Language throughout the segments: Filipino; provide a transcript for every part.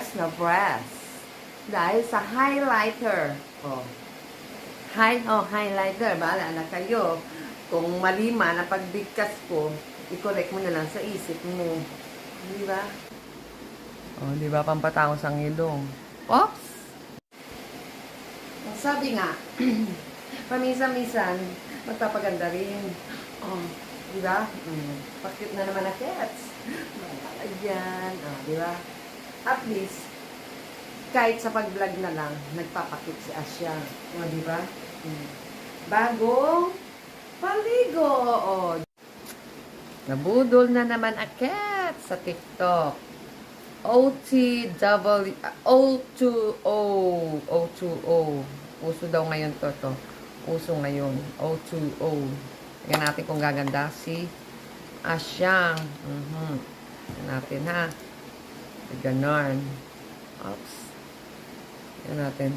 press na press. Dahil sa highlighter. Oh. High, oh, highlighter. Bahala na kayo. Kung mali man na pagbigkas ko, i-correct mo na lang sa isip mo. Di ba? Oh, di ba? Pampatangos ang ilong. Oops! Sabi nga, paminsan-minsan, magpapaganda rin. Oh, di ba? Mm. Pakit na naman na cats. Ayan, oh, di ba? At least, kahit sa pag-vlog na lang, nagpapakit si Asya. O, di ba? Mm. Bagong paligo. O. Nabudol na naman a cat sa TikTok. OTW, O2O, O2O. Uso daw ngayon to, to. Uso ngayon. O2O. Tingnan natin kung gaganda si Asyang. Mhm. Tingnan natin, ha? Ganon. Oops. Tingnan natin.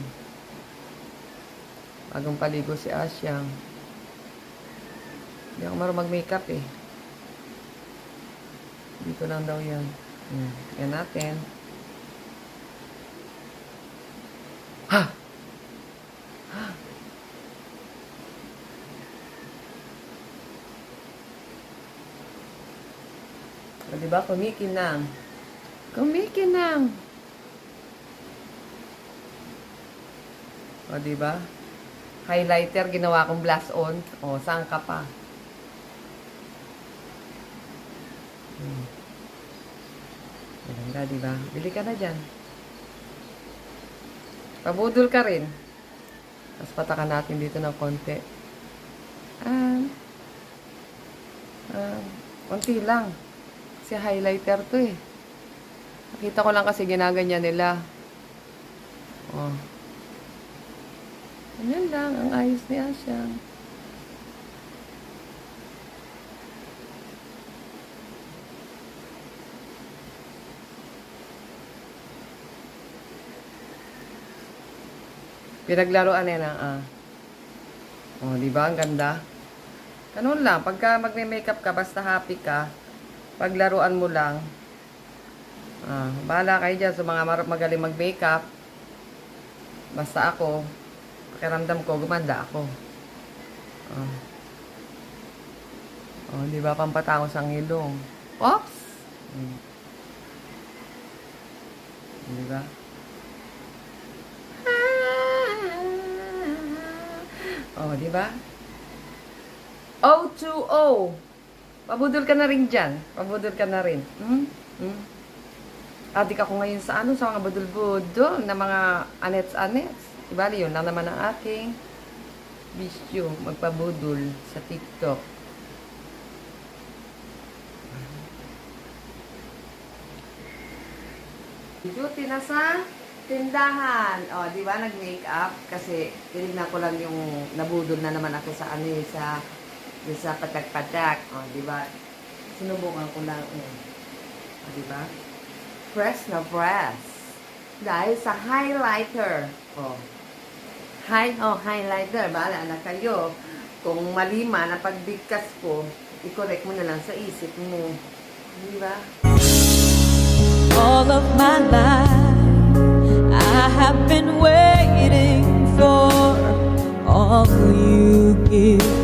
Bagong paligo si Asyang. Hindi ako marunong mag-makeup eh. Dito lang daw yan. Hmm. Yan natin. Ha! Ha! O, diba? Kumikinang. Kumikinang. O, diba? Highlighter, ginawa kong blast on. O, saan ka pa? Hmm. Maganda, di ba? Bili ka na dyan. Pabudol ka rin. Tapos patakan natin dito ng konti. Ah. Ah. Konti lang. Kasi highlighter to eh. Nakita ko lang kasi ginaganyan nila. Oh. Ganyan lang. Ang ayos niya siya. Pinaglaruan nila, ah. Oh, di ba? Ang ganda. Ganun lang. Pagka magme-makeup ka, basta happy ka, paglaruan mo lang. Ah, bahala kayo dyan sa mga magaling mag-makeup. Basta ako, pakiramdam ko, gumanda ako. Oh. Oh, di ba? Pampatangos ang ilong. Oops! Hmm. Di ba? Oh, di ba? O2O. Pabudol ka na rin dyan. Pabudol ka na rin. Hmm? Hmm? Adik ako ngayon sa ano, sa mga budol-budol na mga anets-anets. Diba, yun lang naman ang aking bisyo, magpabudol sa TikTok. Duty na sa tindahan. O, di ba, nag-makeup? Kasi, tinignan ko lang yung nabudol na naman ako sa ano eh, sa, sa patak-patak. O, di ba? Sinubukan ko lang. eh. O, di ba? Press na press. Dahil sa highlighter. O. High, oh, highlighter. Bahala na kayo. Kung mali man na pagbigkas ko, i-correct mo na lang sa isip mo. Di ba? all of my life. I have been waiting for all you give